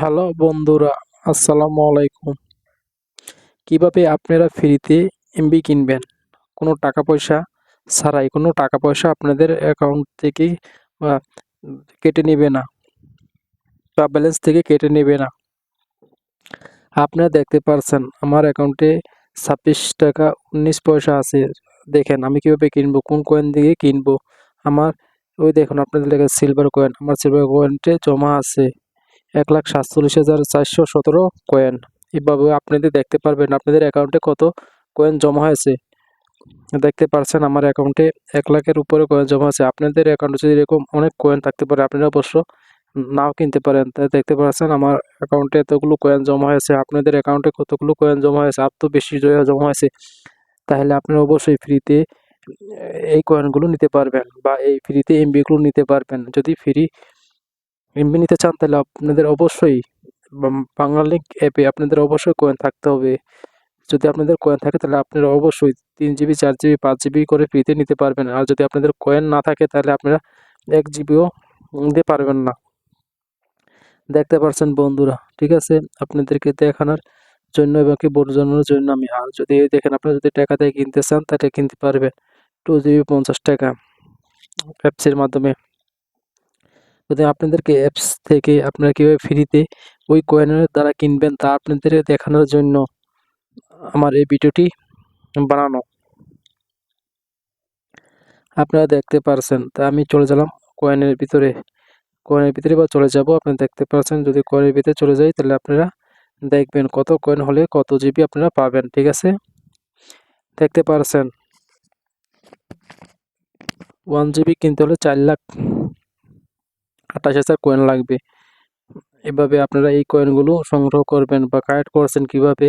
Hello বন্ধুরা, আসসালামু আলাইকুম। কীভাবে আপনারা ফ্রিতে এমবি কিনবেন? কোনো টাকা পয়সা ছাড়াই, কোনো টাকা পয়সা আপনাদের অ্যাকাউন্ট থেকে কেটে নেবে না বা ব্যালেন্স থেকে কেটে নেবে না। আপনারা দেখতে পারছেন, আমার অ্যাকাউন্টে ছাব্বিশ টাকা উনিশ পয়সা আছে। দেখেন, আমি কীভাবে কিনবো, কোন কয়েন দিয়ে কিনবো? আমার, ওই দেখুন, আপনাদের লেখা সিলভার কয়েন আমার সিলভার কয়েনটে জমা আছে। এক লাখ সাতচল্লিশ হাজার চারশো সতেরো কয়েন এভাবে আপনাদের দেখতে পারবেন আপনাদের অ্যাকাউন্টে কত কয়েন জমা হয়েছে। দেখতে পারছেন আমার অ্যাকাউন্টে এক লাখের উপরে কয়েন জমা আছে আপনাদের অ্যাকাউন্টে যদি এরকম অনেক কয়েন থাকতে পারে আপনারা অবশ্য নাও কিনতে পারেন। তাই দেখতে পাচ্ছেন আমার অ্যাকাউন্টে এতগুলো কয়েন জমা হয়েছে। আপনাদের অ্যাকাউন্টে কতগুলো কয়েন জমা হয়েছে? আর তো বেশি জমা হয়েছে। তাহলে আপনারা অবশ্যই ফ্রিতে এই কয়েনগুলো নিতে পারবেন বা এই ফ্রিতে এমবিগুলো নিতে পারবেন। যদি ফ্রি এমবি নিতে চান, তাহলে আপনাদের অবশ্যই বাংলালিংক অ্যাপে আপনাদের অবশ্যই কয়েন থাকতে হবে। যদি আপনাদের কয়েন থাকে, তাহলে আপনারা অবশ্যই তিন জিবি চার জিবি পাঁচ জিবি করে ফ্রিতে নিতে পারবেন। আর যদি আপনাদের কয়েন না থাকে, তাহলে আপনারা এক জিবিও নিতে পারবেন না। দেখতে পারছেন বন্ধুরা, ঠিক আছে? আপনাদেরকে দেখানোর জন্য এবং কি বোঝানোর জন্য আমি আর যদি দেখেন, আপনারা যদি টাকা দিয়ে কিনতে চান, তাহলে কিনতে পারবেন। টু জিবি পঞ্চাশ টাকা। অ্যাপসের মাধ্যমে। যদি আপনাদেরকে অ্যাপস থেকে আপনারা কীভাবে ফ্রিতে ওই কয়েনের দ্বারা কিনবেন তা আপনাদের দেখানোর জন্য আমার এই ভিডিওটি বানানো। আপনারা দেখতে পারছেন, তা আমি চলে গেলাম কয়েনের ভিতরে। কয়েনের ভিতরে বা চলে যাব, আপনি দেখতে পাচ্ছেন যদি কয়েনের ভিতরে চলে যাই, তাহলে আপনারা দেখবেন কত কয়েন হলে কত জিবি আপনারা পাবেন, ঠিক আছে? দেখতে পারছেন ওয়ান জিবি কিনতে হলে চার লাখ আঠাশ হাজার কয়েন লাগবে। এভাবে আপনারা এই কয়েনগুলো সংগ্রহ করবেন বা কালেক্ট করছেন কীভাবে,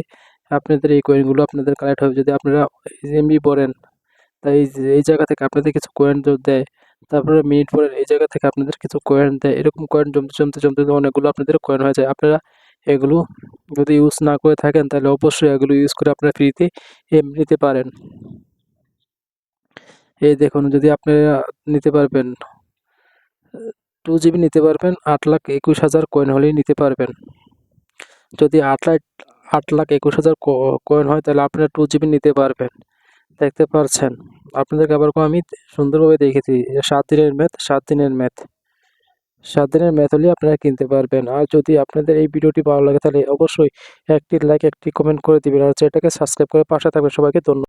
আপনাদের এই কয়েনগুলো আপনাদের কালেক্ট হবে। যদি আপনারা এমবি পড়েন তাই এই জায়গা থেকে আপনাদের কিছু কয়েন দেয়, তারপরে মিনিট পরে এই জায়গা থেকে আপনাদের কিছু কয়েন দেয়, এরকম কয়েন জমতে জমতে জমতে অনেকগুলো আপনাদের কয়েন হয়ে যায়, আপনারা এগুলো যদি ইউজ না করে থাকেন, তাহলে অবশ্যই এগুলো ইউজ করে আপনারা ফ্রিতে এমবি নিতে পারেন। এই দেখুন, যদি আপনারা নিতে পারবেন টু জিবি নিতে পারবেন, আট লাখ একুশ হাজার কয়েন হলেই নিতে পারবেন। যদি আট লাখ আট লাখ একুশ হাজার কয়েন হয়, তাহলে আপনারা টু জিবি নিতে পারবেন। দেখতে পারছেন? আপনাদেরকে আবার আমি সুন্দরভাবে দেখেছি সাত দিনের ম্যাথ সাত দিনের ম্যাথ সাত দিনের ম্যাথ হলে আপনারা কিনতে পারবেন। আর যদি আপনাদের এই ভিডিওটি ভালো লাগে, তাহলে অবশ্যই একটি লাইক একটি কমেন্ট করে দিবেন। আর চ্যানেলটাকে সাবস্ক্রাইব করে পাশে থাকবেন। সবাইকে ধন্যবাদ।